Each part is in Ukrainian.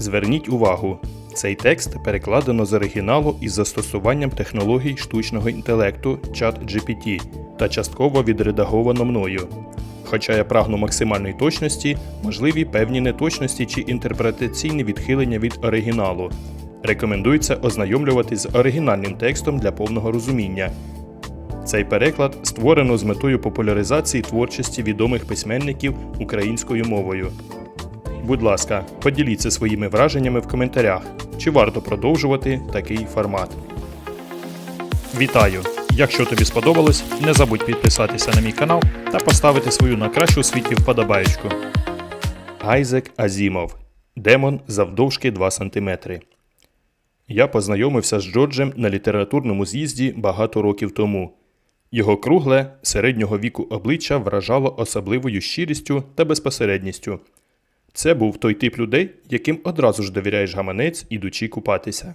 Зверніть увагу, цей текст перекладено з оригіналу із застосуванням технологій штучного інтелекту ChatGPT та частково відредаговано мною. Хоча я прагну максимальної точності, можливі певні неточності чи інтерпретаційні відхилення від оригіналу. Рекомендується ознайомлюватись з оригінальним текстом для повного розуміння. Цей переклад створено з метою популяризації творчості відомих письменників українською мовою. Будь ласка, поділіться своїми враженнями в коментарях, чи варто продовжувати такий формат. Вітаю! Якщо тобі сподобалось, не забудь підписатися на мій канал та поставити свою на кращу світі вподобаєчку. Айзек Азімов. Демон завдовжки 2 см. Я познайомився з Джорджем на літературному з'їзді багато років тому. Його кругле, середнього віку обличчя вражало особливою щирістю та безпосередністю. Це був той тип людей, яким одразу ж довіряєш гаманець, ідучи купатися.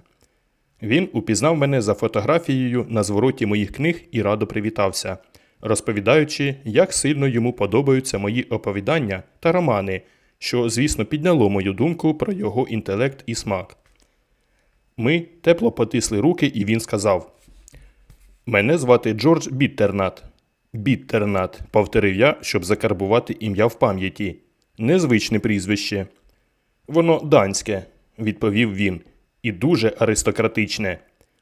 Він упізнав мене за фотографією на звороті моїх книг і радо привітався, розповідаючи, як сильно йому подобаються мої оповідання та романи, що, звісно, підняло мою думку про його інтелект і смак. Ми тепло потисли руки, і він сказав: Мене звати Джордж Біттернат. Біттернат, повторив я, щоб закарбувати ім'я в пам'яті. Незвичне прізвище. Воно данське, відповів він, і дуже аристократичне.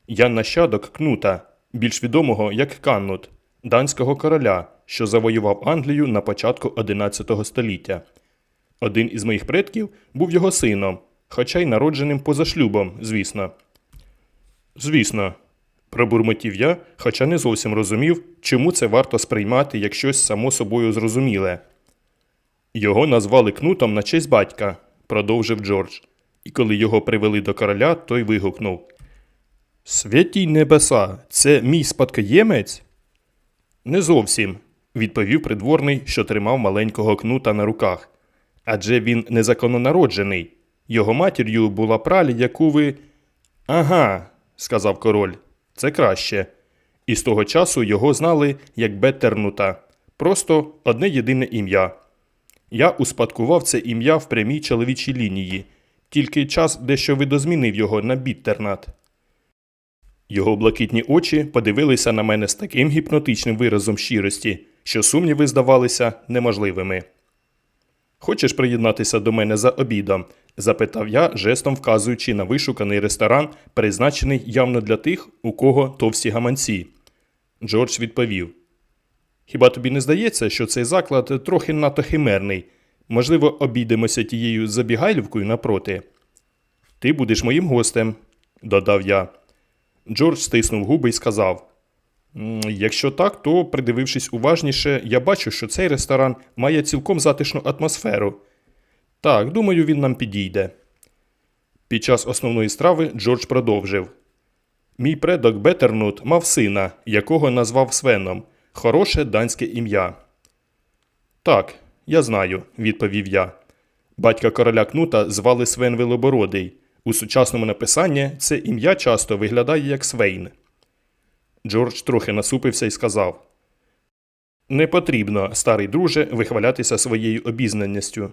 Я нащадок кнута, більш відомого як Каннут, данського короля, що завоював Англію на початку XI століття. Один із моїх предків був його сином, хоча й народженим поза шлюбом, звісно. Звісно, пробурмотів я, хоча не зовсім розумів, чому це варто сприймати як щось само собою зрозуміле. Його назвали кнутом на честь батька, продовжив Джордж. І коли його привели до короля, той вигукнув: Святі небеса, це мій спадкоємець? Не зовсім, відповів придворний, що тримав маленького кнута на руках. Адже він незаконнонароджений. Його матір'ю була пралі, яку ви. Ага, сказав король, це краще. І з того часу його знали як Беттернута. Просто одне єдине ім'я. Я успадкував це ім'я в прямій чоловічій лінії, тільки час дещо видозмінив його на Біттернат. Його блакитні очі подивилися на мене з таким гіпнотичним виразом щирості, що сумніви здавалися неможливими. Хочеш приєднатися до мене за обідом? запитав я, жестом вказуючи на вишуканий ресторан, призначений явно для тих, у кого товсті гаманці. Джордж відповів: Хіба тобі не здається, що цей заклад трохи надто химерний? Можливо, обійдемося тією забігайлівкою напроти? Ти будеш моїм гостем, додав я. Джордж стиснув губи і сказав: Якщо так, то, придивившись уважніше, я бачу, що цей ресторан має цілком затишну атмосферу. Так, думаю, він нам підійде. Під час основної страви Джордж продовжив. Мій предок Бетернут мав сина, якого назвав Свеном, хороше данське ім'я. Так, я знаю, відповів я. Батька короля Кнута звали Свен Велобородий. У сучасному написанні це ім'я часто виглядає як Свейн. Джордж трохи насупився і сказав: Не потрібно, старий друже, вихвалятися своєю обізнаністю.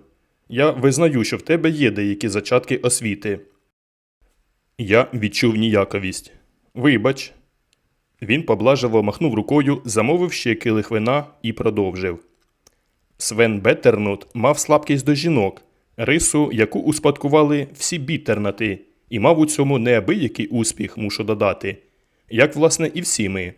Я визнаю, що в тебе є деякі зачатки освіти. Я відчув ніяковість. Вибач. Він поблажливо махнув рукою, замовив ще килих вина і продовжив. Свен Беттернут мав слабкість до жінок, рису, яку успадкували всі біттернати, і мав у цьому неабиякий успіх, мушу додати, як, власне, і всі ми.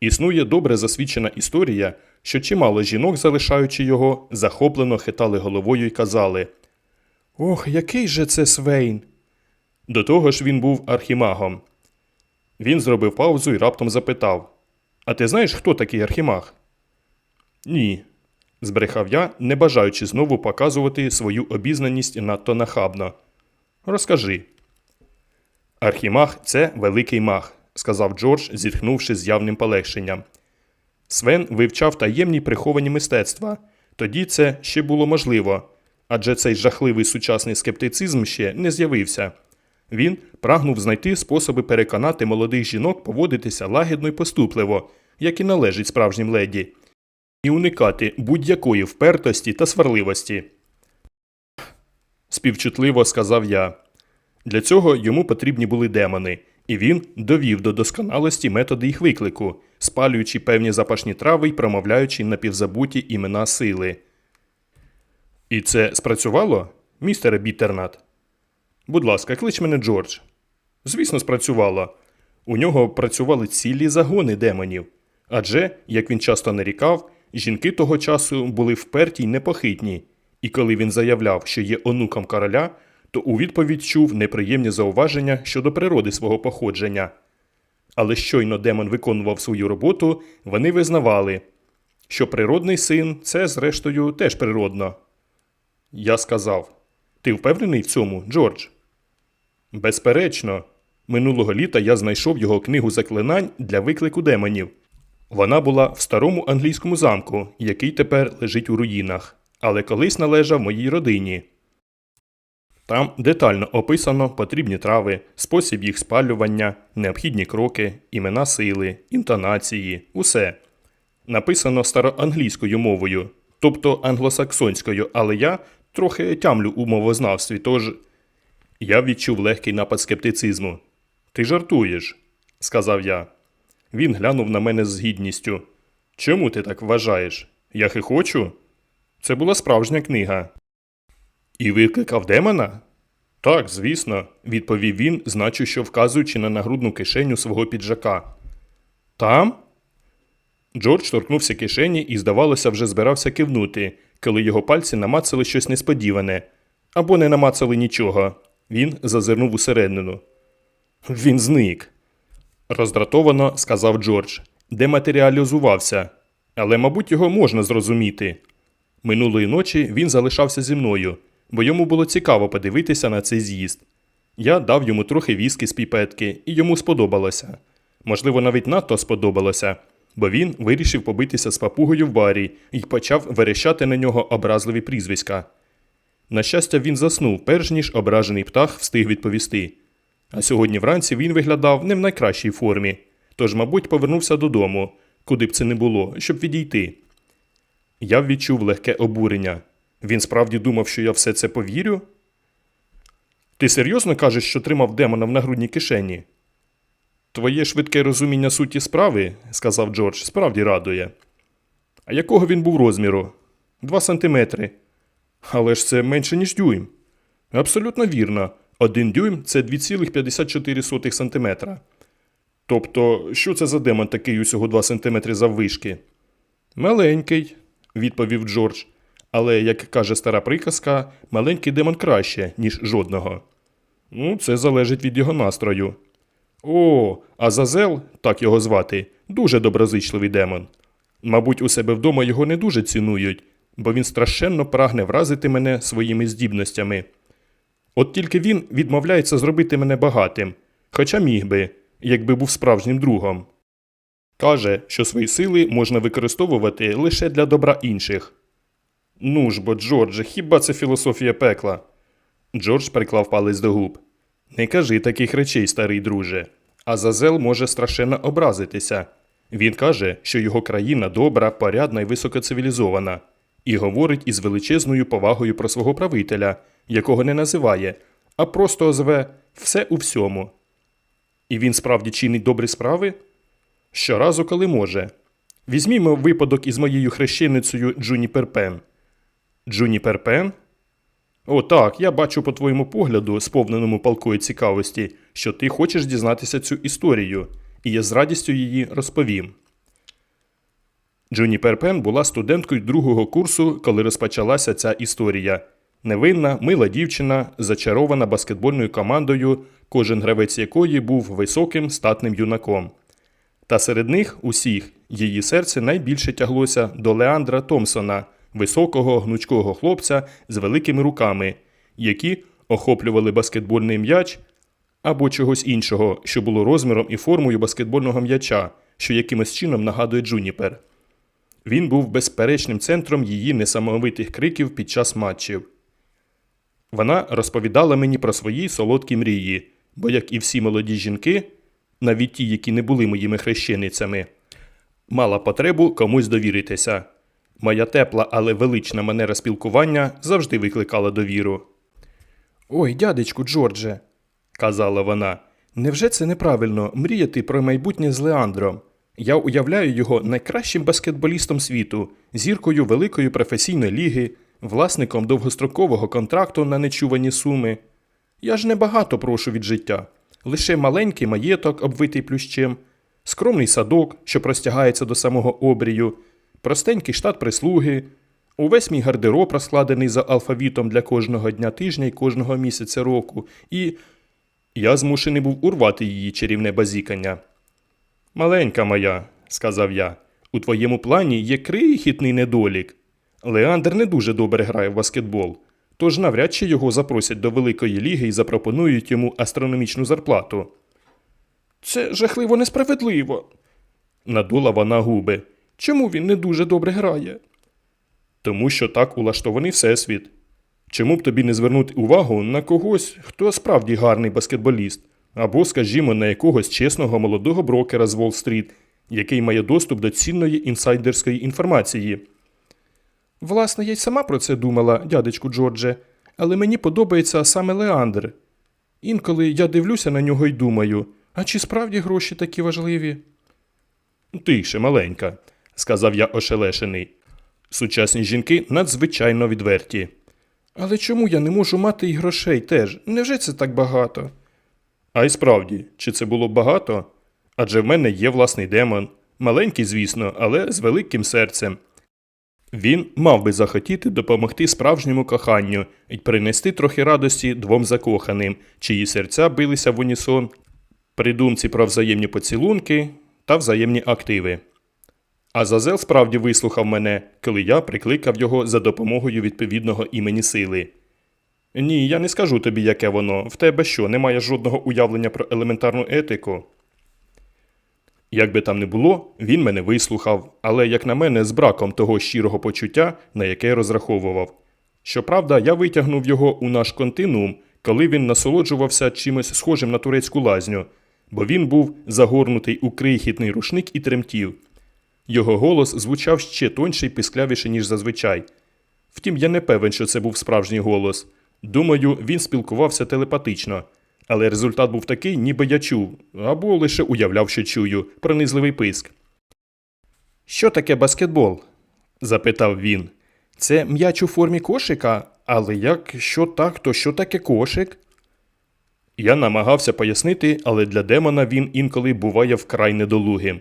Існує добре засвідчена історія, що чимало жінок, залишаючи його, захоплено хитали головою і казали Ох, який же це Свейн! До того ж він був архімагом. Він зробив паузу і раптом запитав: А ти знаєш, хто такий архімаг? Ні, збрехав я, не бажаючи знову показувати свою обізнаність надто нахабно. Розкажи. Архімаг це великий маг, сказав Джордж, зітхнувши з явним полегшенням. Свен вивчав таємні приховані мистецтва. Тоді це ще було можливо, адже цей жахливий сучасний скептицизм ще не з'явився. Він прагнув знайти способи переконати молодих жінок поводитися лагідно й поступливо, як і належить справжнім леді, і уникати будь-якої впертості та сварливості. співчутливо сказав я. Для цього йому потрібні були демони, і він довів до досконалості методи їх виклику, спалюючи певні запашні трави й промовляючи напівзабуті імена сили. І це спрацювало, містере Біттернат? Будь ласка, клич мене Джордж. Звісно, спрацювало. У нього працювали цілі загони демонів. Адже, як він часто нарікав, жінки того часу були вперті й непохитні, і коли він заявляв, що є онуком короля, то у відповідь чув неприємні зауваження щодо природи свого походження. Але щойно демон виконував свою роботу, вони визнавали, що природний син це, зрештою, теж природно. Я сказав: Ти впевнений в цьому, Джордж? Безперечно, минулого літа я знайшов його книгу заклинань для виклику демонів. Вона була в старому англійському замку, який тепер лежить у руїнах, але колись належав моїй родині. Там детально описано потрібні трави, спосіб їх спалювання, необхідні кроки, імена сили, інтонації, усе. Написано староанглійською мовою, тобто англосаксонською, але я трохи тямлю у мовознавстві, тож я відчув легкий напад скептицизму. Ти жартуєш, сказав я. Він глянув на мене з гідністю. Чому ти так вважаєш? Я хихочу? Це була справжня книга. І викликав демона? Так, звісно, відповів він, значущо вказуючи на нагрудну кишеню свого піджака. Там? Джордж торкнувся кишені і, здавалося, вже збирався кивнути, коли його пальці намацали щось несподіване. Або не намацали нічого. Він зазирнув усередину. Він зник. Роздратовано сказав Джордж. Дематеріалізувався. Але, мабуть, його можна зрозуміти. Минулої ночі він залишався зі мною, бо йому було цікаво подивитися на цей з'їзд. Я дав йому трохи віскі з піпетки, і йому сподобалося. Можливо, навіть надто сподобалося, бо він вирішив побитися з папугою в барі і почав верещати на нього образливі прізвиська. На щастя, він заснув, перш ніж ображений птах встиг відповісти. А сьогодні вранці він виглядав не в найкращій формі, тож, мабуть, повернувся додому, куди б це не було, щоб відійти. Я відчув легке обурення. Він справді думав, що я все це повірю? Ти серйозно кажеш, що тримав демона в нагрудній кишені? Твоє швидке розуміння суті справи, сказав Джордж, справді радує. А якого він був розміру? Два сантиметри. Але ж це менше, ніж дюйм. Абсолютно вірно. Один дюйм це 2,54 сантиметра. Тобто, що це за демон такий усього 2 сантиметри заввишки? Маленький, відповів Джордж. Але, як каже стара приказка, маленький демон краще, ніж жодного. Ну, це залежить від його настрою. О, Азазел, так його звати, дуже доброзичливий демон. Мабуть, у себе вдома його не дуже цінують, бо він страшенно прагне вразити мене своїми здібностями. От тільки він відмовляється зробити мене багатим, хоча міг би, якби був справжнім другом. Каже, що свої сили можна використовувати лише для добра інших. Ну ж бо, Джордже, хіба це філософія пекла? Джордж приклав палець до губ. Не кажи таких речей, старий друже. Азазел може страшенно образитися. Він каже, що його країна добра, порядна і високоцивілізована, і говорить із величезною повагою про свого правителя, якого не називає, а просто зве все у всьому. І він справді чинить добрі справи? Щоразу, коли може. Візьмімо випадок із моєю хрещеницею Джуні Перпен. Джуні Перпен? О, так, я бачу по твоєму погляду, сповненому палкої цікавості, що ти хочеш дізнатися цю історію, і я з радістю її розповім. Джуні Перпен була студенткою другого курсу, коли розпочалася ця історія. Невинна, мила дівчина, зачарована баскетбольною командою, кожен гравець якої був високим статним юнаком. Та серед них усіх її серце найбільше тяглося до Леандра Томпсона, високого гнучкого хлопця з великими руками, які охоплювали баскетбольний м'яч або чогось іншого, що було розміром і формою баскетбольного м'яча, що якимось чином нагадує Джуніпер. Він був безперечним центром її несамовитих криків під час матчів. Вона розповідала мені про свої солодкі мрії, бо, як і всі молоді жінки, навіть ті, які не були моїми хрещеницями, мала потребу комусь довіритися. Моя тепла, але велична манера спілкування завжди викликала довіру. Ой, дядечку Джордже, казала вона, невже це неправильно мріяти про майбутнє з Леандром? Я уявляю його найкращим баскетболістом світу, зіркою великої професійної ліги, власником довгострокового контракту на нечувані суми. Я ж небагато прошу від життя, лише маленький маєток, обвитий плющем, скромний садок, що простягається до самого обрію, простенький штат прислуги, увесь мій гардероб розкладений за алфавітом для кожного дня тижня і кожного місяця року, і я змушений був урвати її чарівне базікання. Маленька моя, сказав я, у твоєму плані є крихітний недолік. Леандр не дуже добре грає в баскетбол, тож навряд чи його запросять до Великої ліги і запропонують йому астрономічну зарплату. Це жахливо несправедливо, надула вона губи. Чому він не дуже добре грає? Тому що так улаштований всесвіт. Чому б тобі не звернути увагу на когось, хто справді гарний баскетболіст, або, скажімо, на якогось чесного молодого брокера з Уолл-стріт, який має доступ до цінної інсайдерської інформації. Власне, я й сама про це думала, дядечку Джордже, але мені подобається саме Леандр. Інколи я дивлюся на нього і думаю, а чи справді гроші такі важливі? Тише, маленька, сказав я ошелешений. Сучасні жінки надзвичайно відверті. Але чому я не можу мати й грошей теж? Невже це так багато? А й справді, чи це було б багато? Адже в мене є власний демон. Маленький, звісно, але з великим серцем. Він мав би захотіти допомогти справжньому коханню і принести трохи радості двом закоханим, чиї серця билися в унісон при думці про взаємні поцілунки та взаємні активи. Азазел справді вислухав мене, коли я прикликав його за допомогою відповідного імені сили. Ні, я не скажу тобі, яке воно. В тебе що, немає жодного уявлення про елементарну етику? Як би там не було, він мене вислухав, але, як на мене, з браком того щирого почуття, на яке розраховував. Щоправда, я витягнув його у наш континуум, коли він насолоджувався чимось схожим на турецьку лазню, бо він був загорнутий у крихітний рушник і тремтів. Його голос звучав ще тоньше й писклявіше, ніж зазвичай. Втім, я не певен, що це був справжній голос. Думаю, він спілкувався телепатично, але результат був такий, ніби я чув, або лише уявляв, що чую, пронизливий писк. Що таке баскетбол? запитав він. Це м'яч у формі кошика, але якщо так, то що таке кошик? Я намагався пояснити, але для демона він інколи буває вкрай недолугим.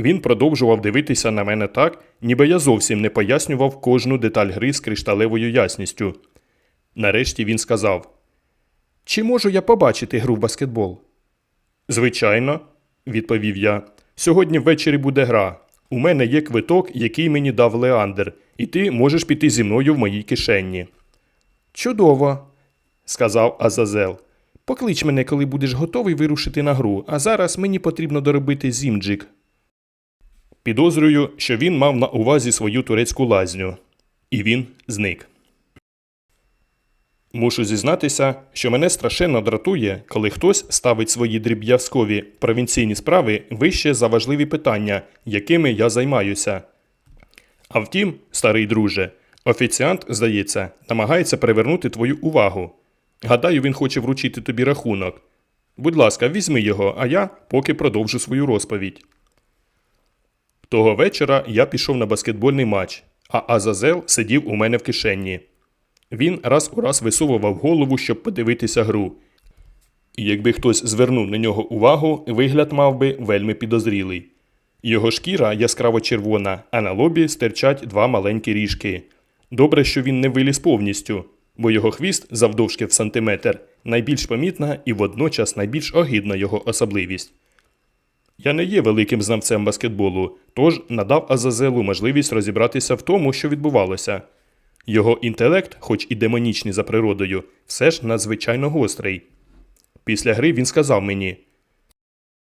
Він продовжував дивитися на мене так, ніби я зовсім не пояснював кожну деталь гри з кришталевою ясністю. Нарешті він сказав: Чи можу я побачити гру в баскетбол? Звичайно, відповів я. Сьогодні ввечері буде гра. У мене є квиток, який мені дав Леандр, і ти можеш піти зі мною в моїй кишені. Чудово, сказав Азазел. Поклич мене, коли будеш готовий вирушити на гру, а зараз мені потрібно доробити зімджик. Підозрюю, що він мав на увазі свою турецьку лазню. І він зник. Мушу зізнатися, що мене страшенно дратує, коли хтось ставить свої дріб'язкові провінційні справи вище за важливі питання, якими я займаюся. А втім, старий друже, офіціант, здається, намагається привернути твою увагу. Гадаю, він хоче вручити тобі рахунок. Будь ласка, візьми його, а я поки продовжу свою розповідь. Того вечора я пішов на баскетбольний матч, а Азазел сидів у мене в кишені. Він раз у раз висовував голову, щоб подивитися гру. І якби хтось звернув на нього увагу, вигляд мав би вельми підозрілий. Його шкіра яскраво червона, а на лобі стирчать два маленькі ріжки. Добре, що він не виліз повністю, бо його хвіст завдовжки в сантиметр найбільш помітна і водночас найбільш огидна його особливість. Я не є великим знавцем баскетболу, тож надав Азазелу можливість розібратися в тому, що відбувалося. Його інтелект, хоч і демонічний за природою, все ж надзвичайно гострий. Після гри він сказав мені: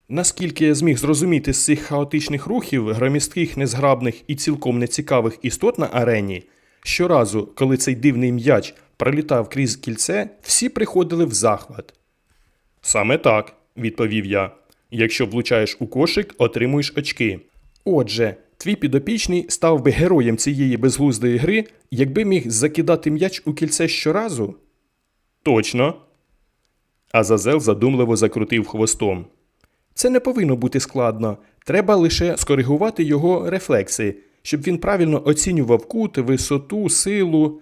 Наскільки я зміг зрозуміти з цих хаотичних рухів, громістких, незграбних і цілком нецікавих істот на арені, щоразу, коли цей дивний м'яч пролітав крізь кільце, всі приходили в захват. Саме так, відповів я. Якщо влучаєш у кошик, отримуєш очки. Отже, твій підопічний став би героєм цієї безглуздої гри, якби міг закидати м'яч у кільце щоразу? Точно. Азазел задумливо закрутив хвостом. Це не повинно бути складно. Треба лише скоригувати його рефлекси, щоб він правильно оцінював кут, висоту, силу.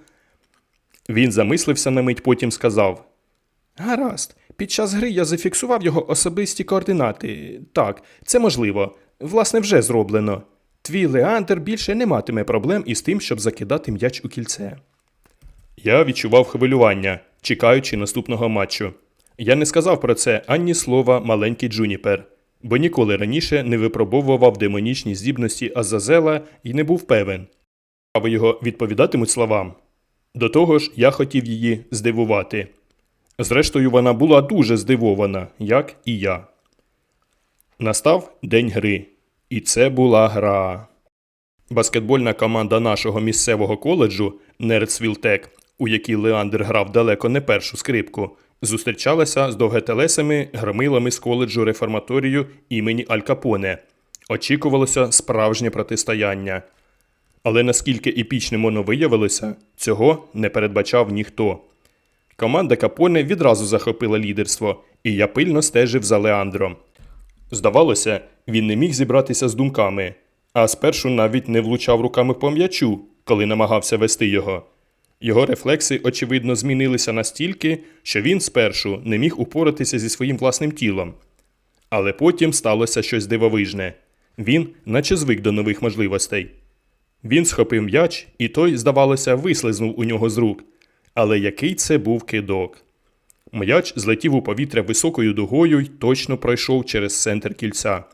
Він замислився на мить, потім сказав: Гаразд, під час гри я зафіксував його особисті координати. Так, це можливо. Власне, вже зроблено. Твій Леандр більше не матиме проблем із тим, щоб закидати м'яч у кільце. Я відчував хвилювання, чекаючи наступного матчу. Я не сказав про це ані слова маленький Джуніпер, бо ніколи раніше не випробовував демонічні здібності Азазела і не був певен. А його відповідатимуть словам. До того ж, я хотів її здивувати. Зрештою, вона була дуже здивована, як і я. Настав день гри. І це була гра. Баскетбольна команда нашого місцевого коледжу Нерцвілтек, у якій Леандр грав далеко не першу скрипку, зустрічалася з довготелесими громилами з коледжу реформаторію імені Аль Капоне. Очікувалося справжнє протистояння. Але наскільки епічним воно виявилося, цього не передбачав ніхто. Команда Капоне відразу захопила лідерство, і я пильно стежив за Леандром. Здавалося, він не міг зібратися з думками, а спершу навіть не влучав руками по м'ячу, коли намагався вести його. Його рефлекси, очевидно, змінилися настільки, що він спершу не міг упоратися зі своїм власним тілом. Але потім сталося щось дивовижне. Він наче звик до нових можливостей. Він схопив м'яч, і той, здавалося, вислизнув у нього з рук. Але який це був кидок? М'яч злетів у повітря високою дугою й точно пройшов через центр кільця.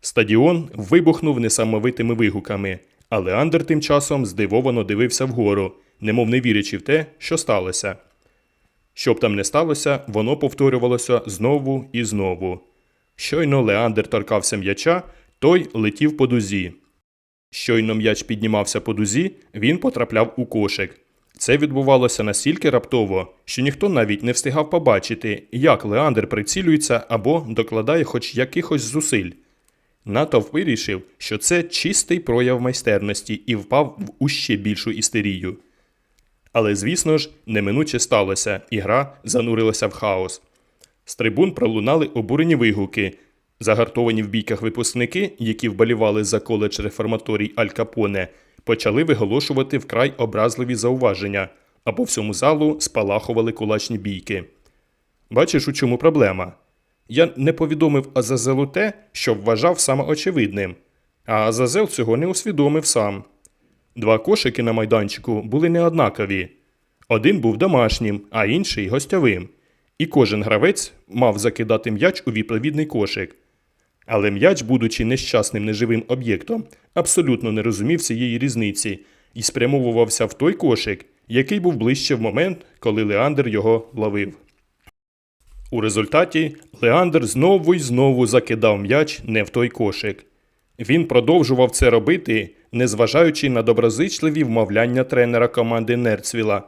Стадіон вибухнув несамовитими вигуками, а Леандр тим часом здивовано дивився вгору, немов не вірячи в те, що сталося. Що б там не сталося, воно повторювалося знову і знову. Щойно Леандр торкався м'яча, той летів по дузі. Щойно м'яч піднімався по дузі, він потрапляв у кошик. Це відбувалося настільки раптово, що ніхто навіть не встигав побачити, як Леандр прицілюється або докладає хоч якихось зусиль. Натовп вирішив, що це чистий прояв майстерності і впав в уще більшу істерію. Але, звісно ж, неминуче сталося, і гра занурилася в хаос. З трибун пролунали обурені вигуки. Загартовані в бійках випускники, які вболівали за коледж реформаторій Аль Капоне, почали виголошувати вкрай образливі зауваження, а по всьому залу спалахували кулачні бійки. Бачиш, у чому проблема? Я не повідомив Азазелу те, що вважав самоочевидним, а Азазел цього не усвідомив сам. Два кошики на майданчику були неоднакові. Один був домашнім, а інший гостьовим. І кожен гравець мав закидати м'яч у відповідний кошик. Але м'яч, будучи нещасним неживим об'єктом, абсолютно не розумів цієї різниці і спрямовувався в той кошик, який був ближче в момент, коли Леандр його ловив. У результаті Леандр знову й знову закидав м'яч не в той кошик. Він продовжував це робити, незважаючи на доброзичливі вмовляння тренера команди Нерцвіла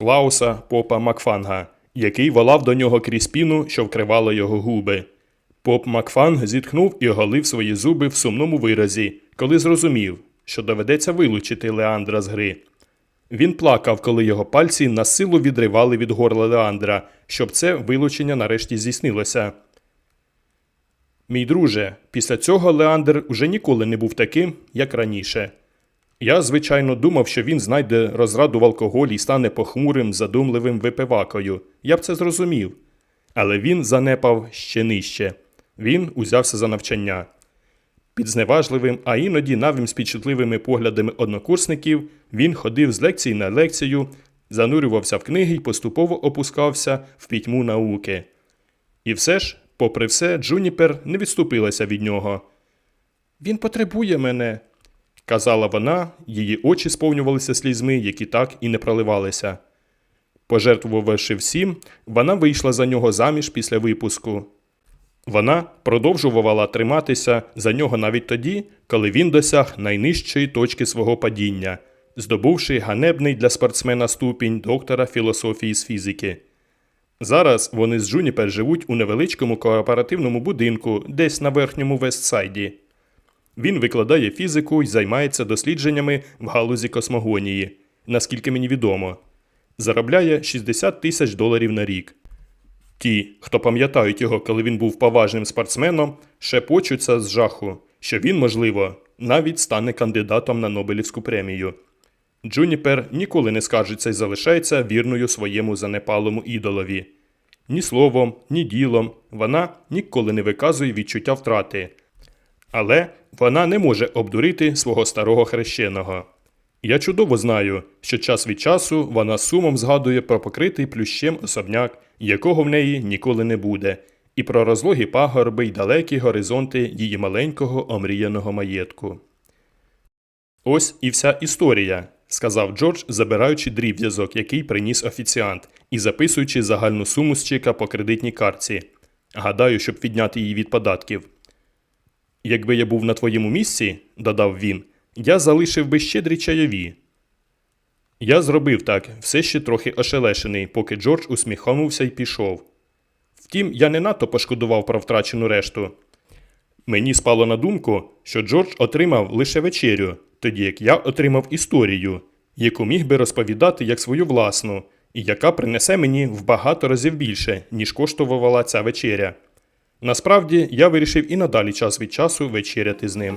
Клауса Попа Макфанга, який волав до нього крізь піну, що вкривала його губи. Поп Макфанг зітхнув і оголив свої зуби в сумному виразі, коли зрозумів, що доведеться вилучити Леандра з гри. Він плакав, коли його пальці на силу відривали від горла Леандра, щоб це вилучення нарешті здійснилося. Мій друже, після цього Леандр уже ніколи не був таким, як раніше. Я, звичайно, думав, що він знайде розраду в алкоголі і стане похмурим, задумливим випивакою. Я б це зрозумів. Але він занепав ще нижче. Він узявся за навчання. Під зневажливим, а іноді навім співчутливими поглядами однокурсників він ходив з лекції на лекцію, занурювався в книги і поступово опускався в пітьму науки. І все ж, попри все, Джуніпер не відступилася від нього. Він потребує мене, казала вона, її очі сповнювалися слізьми, які так і не проливалися. Пожертвувавши всім, вона вийшла за нього заміж після випуску. Вона продовжувала триматися за нього навіть тоді, коли він досяг найнижчої точки свого падіння, здобувши ганебний для спортсмена ступінь доктора філософії з фізики. Зараз вони з Джуніпер живуть у невеличкому кооперативному будинку десь на верхньому Вестсайді. Він викладає фізику і займається дослідженнями в галузі космогонії, наскільки мені відомо. заробляє 60 тисяч доларів на рік. Ті, хто пам'ятають його, коли він був поважним спортсменом, шепочуться з жаху, що він, можливо, навіть стане кандидатом на Нобелівську премію. Джуніпер ніколи не скаржиться і залишається вірною своєму занепалому ідолові. Ні словом, ні ділом вона ніколи не виказує відчуття втрати. Але вона не може обдурити свого старого хрещеного. Я чудово знаю, що час від часу вона сумом згадує про покритий плющем особняк, якого в неї ніколи не буде, і про розлогі пагорби й далекі горизонти її маленького омріяного маєтку. Ось і вся історія, сказав Джордж, забираючи дріб'язок, який приніс офіціант, і записуючи загальну суму з чека по кредитній картці. Гадаю, щоб відняти її від податків. Якби я був на твоєму місці, додав він, я залишив би щедрі чайові. Я зробив так, все ще трохи ошелешений, поки Джордж усміхнувся і пішов. Втім, я не надто пошкодував про втрачену решту. Мені спало на думку, що Джордж отримав лише вечерю, тоді як я отримав історію, яку міг би розповідати як свою власну, і яка принесе мені в багато разів більше, ніж коштувала ця вечеря. Насправді, я вирішив і надалі час від часу вечеряти з ним.